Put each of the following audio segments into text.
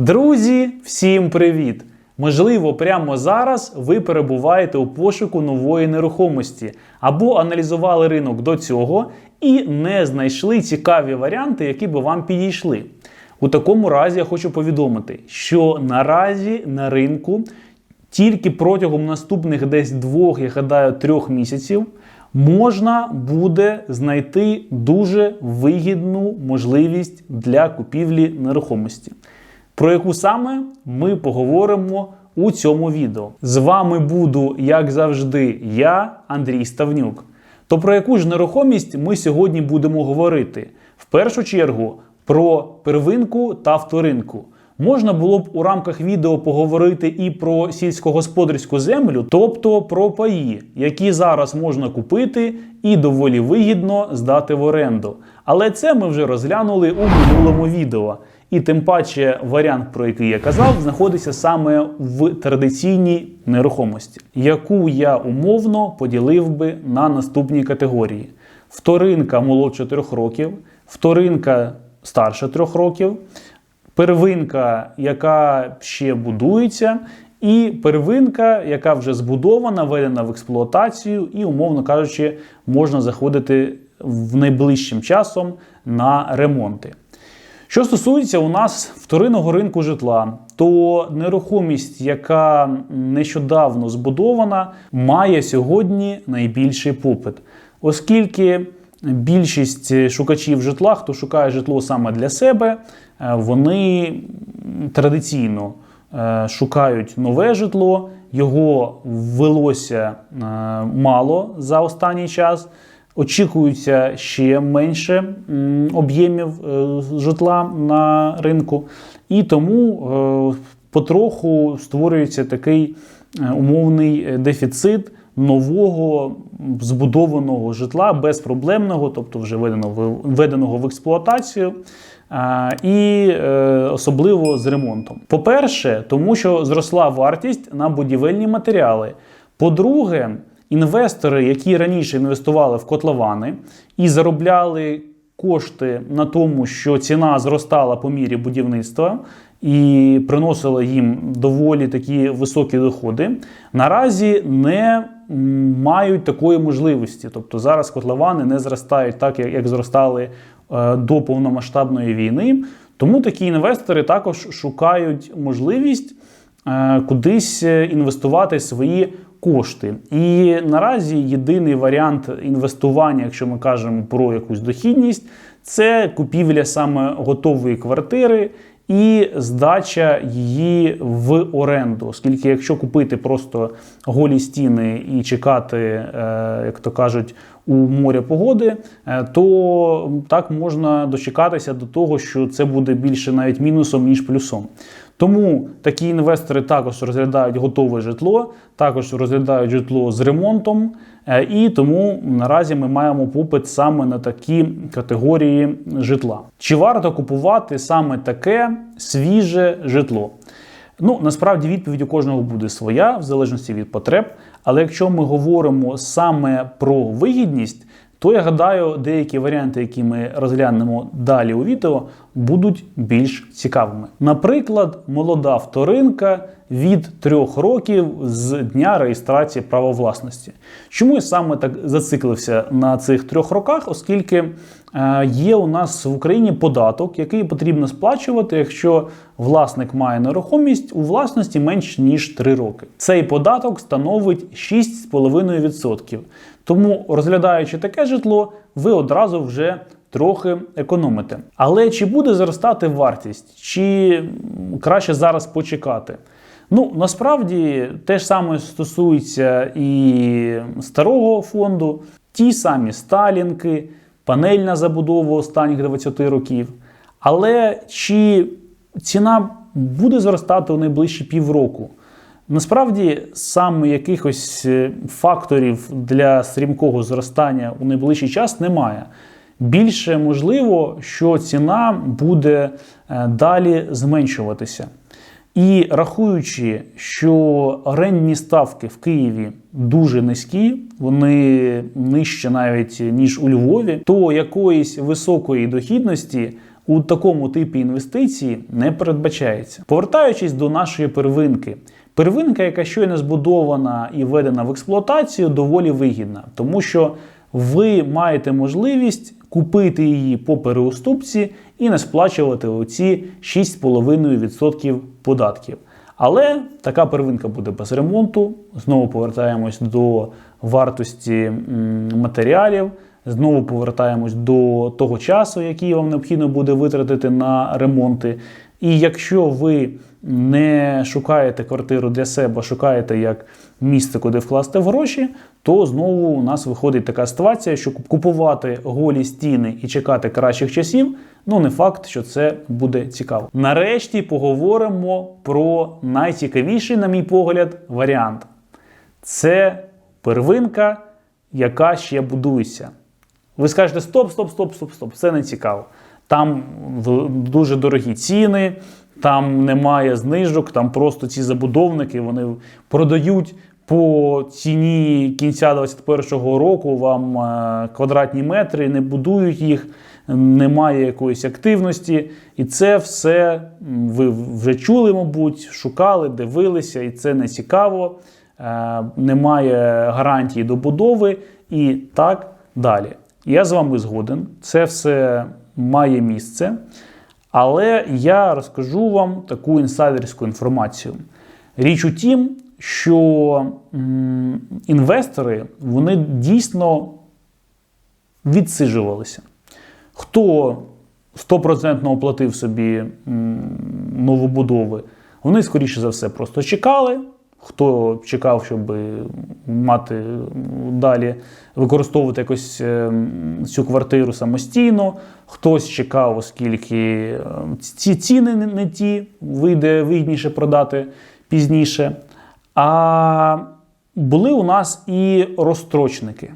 Друзі, всім привіт! Можливо, прямо зараз ви перебуваєте у пошуку нової нерухомості або аналізували ринок до цього і не знайшли цікаві варіанти, які би вам підійшли. У такому разі я хочу повідомити, що наразі на ринку тільки протягом наступних десь двох, я гадаю, трьох місяців можна буде знайти дуже вигідну можливість для купівлі нерухомості. Про яку саме ми поговоримо у цьому відео. З вами буду, як завжди, я, Андрій Ставнюк. То про яку ж нерухомість ми сьогодні будемо говорити? В першу чергу про первинку та вторинку. Можна було б у рамках відео поговорити і про сільськогосподарську землю, тобто про паї, які зараз можна купити і доволі вигідно здати в оренду. Але це ми вже розглянули у минулому відео. І тим паче варіант, про який я казав, знаходиться саме в традиційній нерухомості, яку я умовно поділив би на наступні категорії: вторинка молодше трьох років, вторинка старше трьох років, первинка, яка ще будується, і первинка, яка вже збудована, введена в експлуатацію, і, умовно кажучи, можна заходити в найближчим часом на ремонти. Що стосується у нас вторинного ринку житла, то нерухомість, яка нещодавно збудована, має сьогодні найбільший попит, оскільки більшість шукачів житла, хто шукає житло саме для себе, вони традиційно шукають нове житло, його ввелося мало за останній час. Очікується ще менше об'ємів е, житла на ринку, і тому е, потроху створюється такий е, умовний дефіцит нового збудованого житла безпроблемного, тобто вже введеного, введеного в експлуатацію. І особливо з ремонтом. По-перше, тому що зросла вартість на будівельні матеріали. По-друге, Інвестори, які раніше інвестували в котловани і заробляли кошти на тому, що ціна зростала по мірі будівництва і приносила їм доволі такі високі доходи, наразі не мають такої можливості. Тобто зараз котловани не зростають так, як зростали е, до повномасштабної війни. Тому такі інвестори також шукають можливість е, кудись інвестувати свої кошти. І наразі єдиний варіант інвестування, якщо ми кажемо про якусь дохідність, це купівля саме готової квартири. І здача її в оренду, оскільки, якщо купити просто голі стіни і чекати, е, як то кажуть, у моря погоди, е, то так можна дочекатися до того, що це буде більше навіть мінусом ніж плюсом. Тому такі інвестори також розглядають готове житло, також розглядають житло з ремонтом, е, і тому наразі ми маємо попит саме на такі категорії житла. Чи варто купувати саме таке свіже житло? Ну, насправді відповідь у кожного буде своя, в залежності від потреб. Але якщо ми говоримо саме про вигідність, то я гадаю, деякі варіанти, які ми розглянемо далі у відео, будуть більш цікавими. Наприклад, молода вторинка від трьох років з дня реєстрації права власності. Чому я саме так зациклився на цих трьох роках, оскільки е, є у нас в Україні податок, який потрібно сплачувати, якщо власник має нерухомість у власності менш ніж 3 роки. Цей податок становить 6,5%. Тому, розглядаючи таке житло, ви одразу вже трохи економите. Але чи буде зростати вартість, чи краще зараз почекати? Ну, насправді те ж саме стосується і старого фонду, ті самі сталінки, панельна забудова останніх 20 років. Але чи ціна буде зростати у найближчі півроку? Насправді, саме якихось е, факторів для стрімкого зростання у найближчий час немає. Більше можливо, що ціна буде е, далі зменшуватися. І рахуючи, що орендні ставки в Києві дуже низькі, вони нижче навіть ніж у Львові, то якоїсь високої дохідності у такому типі інвестиції не передбачається. Повертаючись до нашої первинки, первинка, яка щойно збудована і введена в експлуатацію, доволі вигідна, тому що ви маєте можливість купити її по переуступці і не сплачувати оці 6,5% податків. Але така первинка буде без ремонту. Знову повертаємось до вартості матеріалів. Знову повертаємось до того часу, який вам необхідно буде витратити на ремонти. І якщо ви не шукаєте квартиру для себе, шукаєте як місце, куди вкласти гроші, то знову у нас виходить така ситуація, що купувати голі стіни і чекати кращих часів, ну не факт, що це буде цікаво. Нарешті поговоримо про найцікавіший, на мій погляд, варіант. Це первинка, яка ще будується. Ви скажете: стоп, стоп, стоп, стоп, стоп, це не цікаво. Там дуже дорогі ціни, там немає знижок, там просто ці забудовники вони продають по ціні кінця 2021 року вам е, квадратні метри, не будують їх, немає якоїсь активності. І це все ви вже чули, мабуть, шукали, дивилися, і це не цікаво. Е, немає гарантії добудови і так далі. Я з вами згоден, це все має місце. Але я розкажу вам таку інсайдерську інформацію. Річ у тім, що інвестори вони дійсно відсиджувалися. Хто 100% оплатив собі новобудови, вони, скоріше за все, просто чекали. Хто чекав, щоб мати далі використовувати якось е, цю квартиру самостійно, хтось чекав, оскільки е, ці ціни не ті, вийде вигідніше продати пізніше. А були у нас і розстрочники.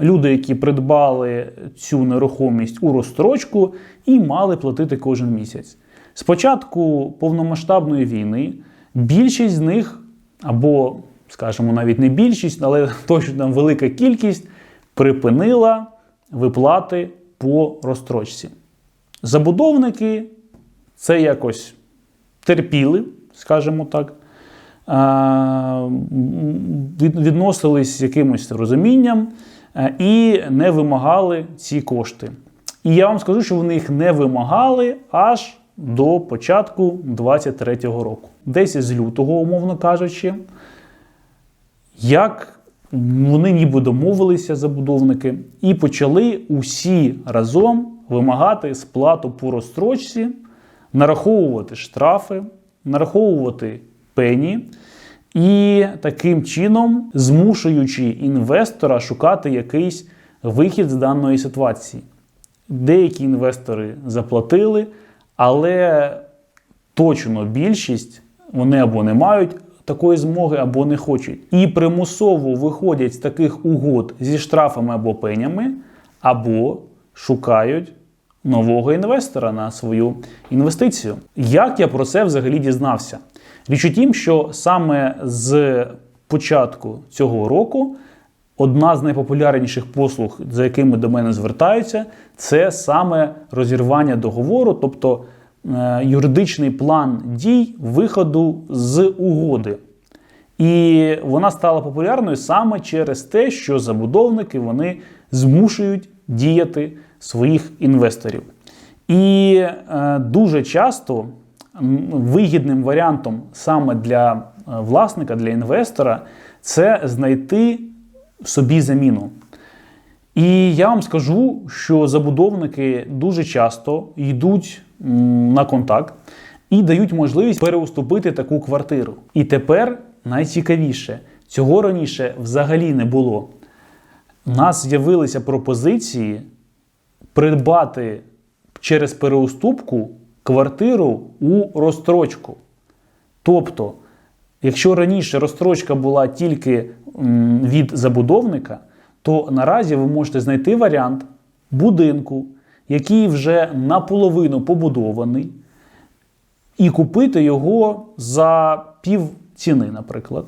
Люди, які придбали цю нерухомість у розстрочку і мали платити кожен місяць. Спочатку повномасштабної війни більшість з них або, скажімо, навіть не більшість, але точно там велика кількість припинила виплати по розстрочці. Забудовники це якось терпіли, скажімо так, відносились з якимось розумінням і не вимагали ці кошти. І я вам скажу, що вони їх не вимагали аж до початку 2023 року. Десь з лютого, умовно кажучи, як вони ніби домовилися забудовники, і почали усі разом вимагати сплату по розстрочці, нараховувати штрафи, нараховувати пені. І таким чином змушуючи інвестора шукати якийсь вихід з даної ситуації. Деякі інвестори заплатили, але точно більшість вони або не мають такої змоги, або не хочуть. І примусово виходять з таких угод зі штрафами або пенями, або шукають нового інвестора на свою інвестицію. Як я про це взагалі дізнався? Річ у тім, що саме з початку цього року. Одна з найпопулярніших послуг, за якими до мене звертаються, це саме розірвання договору, тобто е, юридичний план дій виходу з угоди. І вона стала популярною саме через те, що забудовники вони змушують діяти своїх інвесторів. І е, дуже часто вигідним варіантом саме для е, власника, для інвестора, це знайти собі заміну. І я вам скажу, що забудовники дуже часто йдуть на контакт і дають можливість переуступити таку квартиру. І тепер найцікавіше, цього раніше взагалі не було. У нас з'явилися пропозиції придбати через переуступку квартиру у розстрочку. Тобто, якщо раніше розстрочка була тільки від забудовника, то наразі ви можете знайти варіант будинку, який вже наполовину побудований, і купити його за пів ціни, наприклад.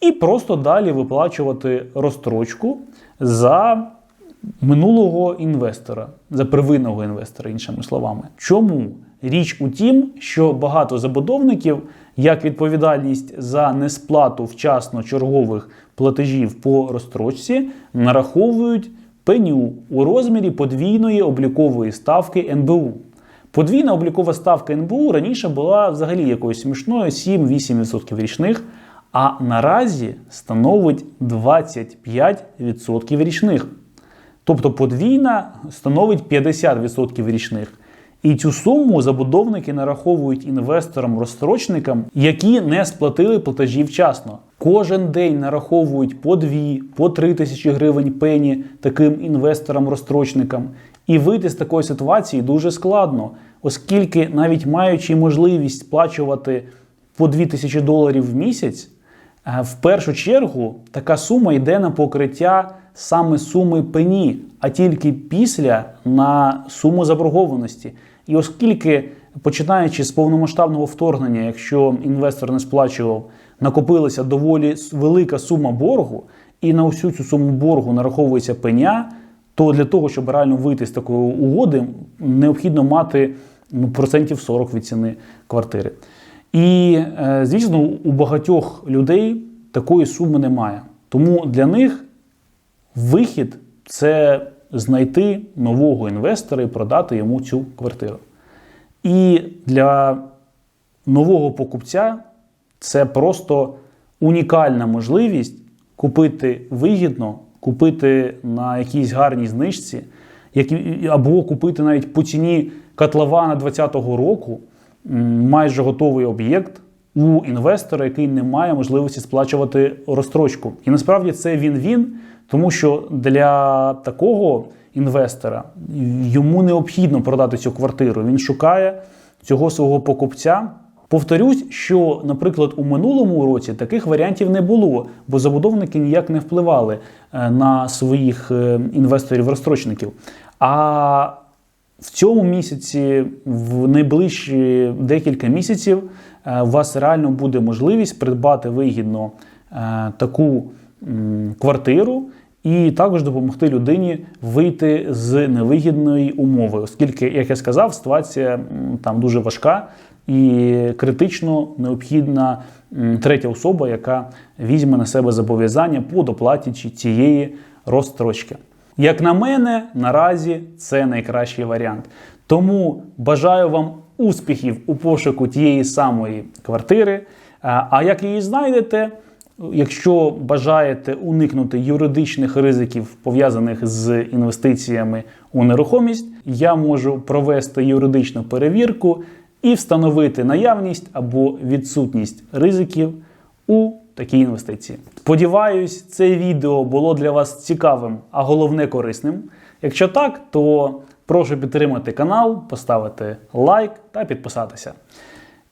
І просто далі виплачувати розстрочку за минулого інвестора, за первинного інвестора, іншими словами. Чому? Річ у тім, що багато забудовників як відповідальність за несплату вчасно чергових платежів по розстрочці нараховують пеню у розмірі подвійної облікової ставки НБУ. Подвійна облікова ставка НБУ раніше була взагалі якоюсь смішною 7-8% річних, а наразі становить 25% річних. Тобто подвійна становить 50% річних. І цю суму забудовники нараховують інвесторам-розстрочникам, які не сплатили платежі вчасно. Кожен день нараховують по 2, по 3 тисячі гривень пені таким інвесторам-розстрочникам. І вийти з такої ситуації дуже складно, оскільки навіть маючи можливість сплачувати по 2 тисячі доларів в місяць, е, в першу чергу така сума йде на покриття саме суми пені, а тільки після на суму заборгованості. І оскільки, починаючи з повномасштабного вторгнення, якщо інвестор не сплачував, накопилася доволі велика сума боргу, і на всю цю суму боргу нараховується пеня, то для того, щоб реально вийти з такої угоди, необхідно мати ну, процентів 40 від ціни квартири. І, е, звісно, у багатьох людей такої суми немає. Тому для них вихід це знайти нового інвестора і продати йому цю квартиру. І для нового покупця це просто унікальна можливість купити вигідно, купити на якійсь гарній знижці, або купити навіть по ціні котлована 2020 року майже готовий об'єкт у інвестора, який не має можливості сплачувати розстрочку. І насправді це він-він, тому що для такого інвестора йому необхідно продати цю квартиру. Він шукає цього свого покупця. Повторюсь, що, наприклад, у минулому році таких варіантів не було, бо забудовники ніяк не впливали е, на своїх е, інвесторів-розстрочників. А в цьому місяці, в найближчі декілька місяців, е, у вас реально буде можливість придбати вигідно таку квартиру і також допомогти людині вийти з невигідної умови, оскільки, як я сказав, ситуація там дуже важка і критично необхідна третя особа, яка візьме на себе зобов'язання по доплаті чи- цієї розстрочки. Як на мене, наразі це найкращий варіант. Тому бажаю вам успіхів у пошуку тієї самої квартири. А як її знайдете, якщо бажаєте уникнути юридичних ризиків, пов'язаних з інвестиціями у нерухомість, я можу провести юридичну перевірку і встановити наявність або відсутність ризиків у такій інвестиції. Сподіваюсь, це відео було для вас цікавим, а головне корисним. Якщо так, то прошу підтримати канал, поставити лайк та підписатися.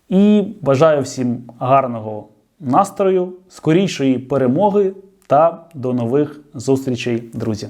І бажаю всім гарного настрою, скорішої перемоги та до нових зустрічей, друзі!